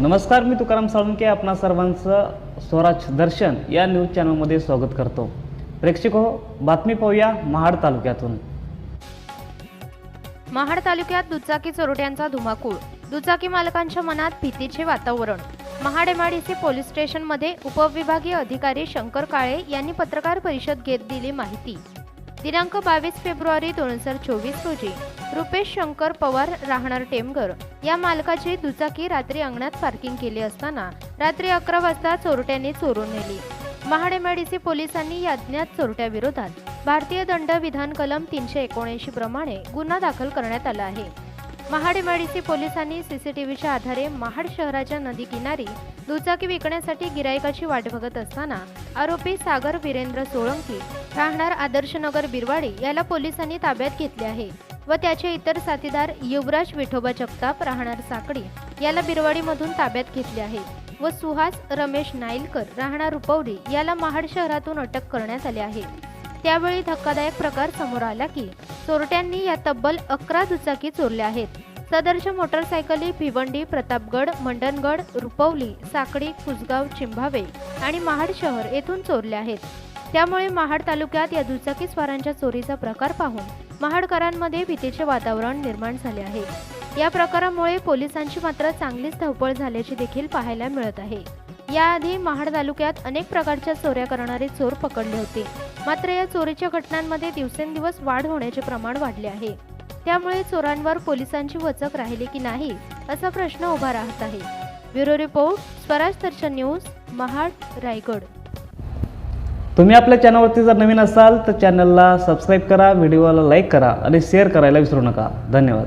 नमस्कार मी तुकाराम साळुंके. आपणा सर्वांचं स्वराज दर्शन या न्यूज चॅनलमध्ये स्वागत करतो. प्रेक्षक हो बातमी पाहूया महाड तालुक्यातून. महाड तालुक्यात दुचाकी चोरट्यांचा धुमाकूळ. दुचाकी मालकांच्या मनात भीतीचे वातावरण. महाड एमआडीसी पोलीस स्टेशनमध्ये उपविभागीय अधिकारी शंकर काळे यांनी पत्रकार परिषद घेत दिली माहिती. दिनांक बावीस फेब्रुवारी दोन हजार चोवीस रोजी रुपेश शंकर पवार राहणार टेमघर या मालकाची दुचाकी रात्री अंगणात पार्किंग केली असताना रात्री अकरा वाजता चोरट्याने चोरून नेली. महाड पोलिसांनी या अज्ञात चोरट्याविरोधात भारतीय दंड विधान कलम तीनशे एकोणऐंशी प्रमाणे गुन्हा दाखल करण्यात आला आहे. महाड पोलिसांनी सीसीटीव्हीच्या आधारे महाड शहराच्या नदी किनारी दुचाकी विकण्यासाठी गिरायकाची वाट बघत असताना आरोपी सागर वीरेंद्र सोळंकी राहणार आदर्शनगर बिरवाडी याला पोलिसांनी ताब्यात घेतले आहे व त्याचे इतर साथीदार युवराज विठोबा जगताप राहणार साकडी याला बिरवाडीमधून ताब्यात घेतले आहे व सुहास रमेश नाईलकर राहणार रुपवडी याला महाड शहरातून अटक करण्यात आले आहे. त्यावेळी धक्कादायक प्रकार समोर आला की चोरट्यांनी या तब्बल अकरा दुचाकी चोरल्या आहेत. सदरच्या मोटरसायकली भिवंडी प्रतापगड मंडणगड रुपवली साकडी कुसगाव चिंभावे आणि महाड शहर येथून चोरल्या आहेत. त्यामुळे महाड तालुक्यात या दुचाकी स्वारांच्या चोरीचा प्रकार पाहून महाडकरांमध्ये भीतीचे वातावरण निर्माण झाले आहे. या प्रकारामुळे पोलिसांची मात्र चांगलीच धावपळ झाल्याचे देखील पाहायला मिळत आहे. याआधी महाड तालुक्यात अनेक प्रकारच्या चोऱ्या करणारे चोर पकडले होते. मात्र या चोरीच्या घटनांमध्ये दिवसेंदिवस वाढ होण्याचे प्रमाण वाढले आहे. त्यामुळे चोरांवर पोलिसांची वचक राहिली की नाही असा प्रश्न उभा राहत आहे. Bureau report Swaraj Darshan news Mahad Raigad. तुम्ही आपल्या चॅनलवरती जर नवीन असाल तर चॅनलला सबस्क्राईब करा व्हिडिओला लाईक करा आणि शेअर करायला विसरू नका. धन्यवाद.